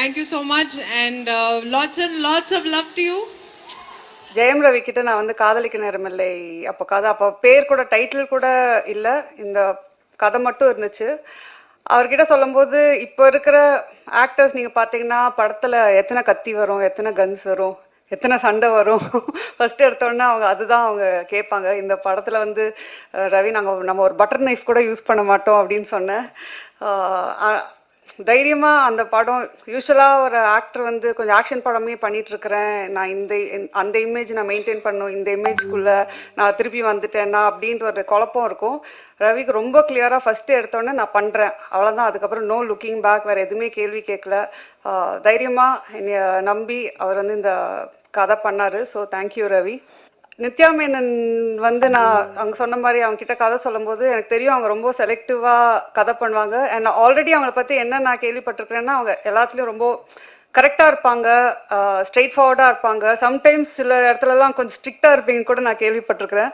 Thank you so much and lots lots lots of love love Jayam Ravi கிட்ட நான் வந்து காதலிக்க நேரமில்லை அப்போ கதை அப்போ பேர் கூட டைட்டில் கூட இல்லை. இந்த கதை மட்டும் இருந்துச்சு. அவர்கிட்ட சொல்லும்போது இப்போ இருக்கிற ஆக்டர்ஸ் நீங்கள் பார்த்தீங்கன்னா படத்தில் எத்தனை கத்தி வரும் எத்தனை கன்ஸ் வரும் எத்தனை சண்டை வரும். ஃபஸ்ட்டு எடுத்தோடனே அவங்க அதுதான் அவங்க கேட்பாங்க. இந்த படத்தில் வந்து ரவி நாங்கள் நம்ம ஒரு பட்டர் நைஃப் கூட யூஸ் பண்ண மாட்டோம் அப்படின்னு சொன்னேன். தைரியமாக அந்த படம் யூஸ்வலாக ஒரு ஆக்டர் வந்து கொஞ்சம் ஆக்ஷன் படமே பண்ணிட்டு இருக்கிறேன் நான் இந்த அந்த இமேஜ் நான் மெயின்டைன் பண்ணும் இந்த இமேஜ்க்குள்ள நான் திருப்பி வந்துட்டேன்னா அப்படின்ற ஒரு குழப்பம் இருக்கும். ரவிக்கு ரொம்ப கிளியராக ஃபஸ்ட்டு எடுத்தோடனே நான் பண்ணுறேன் அவ்வளோதான் அதுக்கப்புறம் நோ லுக்கிங் பேக் வேறு எதுவுமே கேள்வி கேட்கல. தைரியமாக என்னைய நம்பி அவர் வந்து இந்த கதை பண்ணாரு. So thank you Ravi. Nithya Menen வந்து நான் அவங்க சொன்ன மாதிரி அவங்க கிட்ட கதை சொல்லும்போது எனக்கு தெரியும் அவங்க ரொம்ப செலக்டிவாக கதை பண்ணுவாங்க. அண்ட் ஆல்ரெடி அவங்கள பற்றி என்ன நான் கேள்விப்பட்டிருக்கிறேன்னா அவங்க எல்லாத்துலேயும் ரொம்ப கரெக்டாக இருப்பாங்க ஸ்ட்ரெயிட் ஃபார்வர்டாக இருப்பாங்க. சம்டைம்ஸ் சில இடத்துலலாம் கொஞ்சம் ஸ்ட்ரிக்டாக இருப்பீங்கன்னு கூட நான் கேள்விப்பட்டிருக்கிறேன்.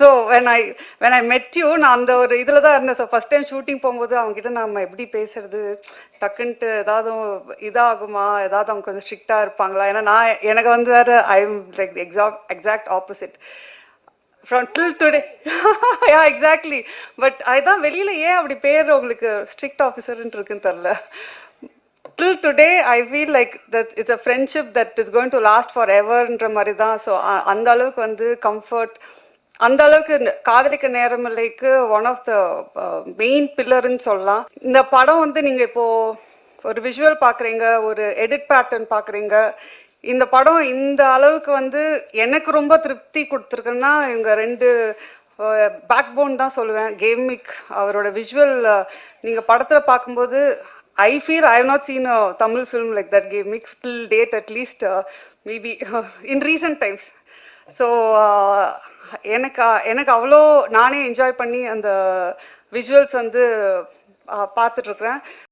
So when I when I met you நான் அந்த ஒரு இதில் தான் இருந்தேன். ஸோ ஃபஸ்ட் டைம் ஷூட்டிங் போகும்போது அவங்ககிட்ட நம்ம எப்படி பேசுறது? டக்குன்ட்டு ஏதாவது இதாகுமா? ஏதாவது அவங்க கொஞ்சம் ஸ்ட்ரிக்டாக இருப்பாங்களா? ஏன்னா நான் எனக்கு வந்து வேறு I am like exact exact opposite from till today yeah exactly but அதுதான் வெளியில் ஏன் அப்படி பேர் உங்களுக்கு ஸ்ட்ரிக்ட் ஆஃபீஸர்ன்ட்டு இருக்குன்னு தெரில till today I feel like that it's a friendship that is going to last for எவர்ன்ற மாதிரி தான். ஸோ அந்த அளவுக்கு வந்து கம்ஃபர்ட் அந்த அளவுக்கு காதலிக்க நேரமில்லைக்கு one uh, of the main பில்லர்னு சொல்லலாம். இந்த படம் வந்து நீங்க இப்போ ஒரு விஷுவல் பார்க்குறீங்க ஒரு எடிட் பேட்டர்ன் பார்க்குறீங்க இந்த படம் இந்த அளவுக்கு வந்து எனக்கு ரொம்ப திருப்தி கொடுத்துருக்குன்னா இவங்க ரெண்டு பேக் போன் தான் சொல்லுவேன். கேமிக் அவரோட விஷுவல் நீங்கள் படத்தில் பார்க்கும்போது I feel I have not seen a Tamil film like that கேமிக் till date at least maybe in recent times so எனக்கு எனக்கு அவ்வளோ நானே என்ஜாய் பண்ணி அந்த விஷுவல்ஸ் வந்து பார்த்துட்ருக்குறேன்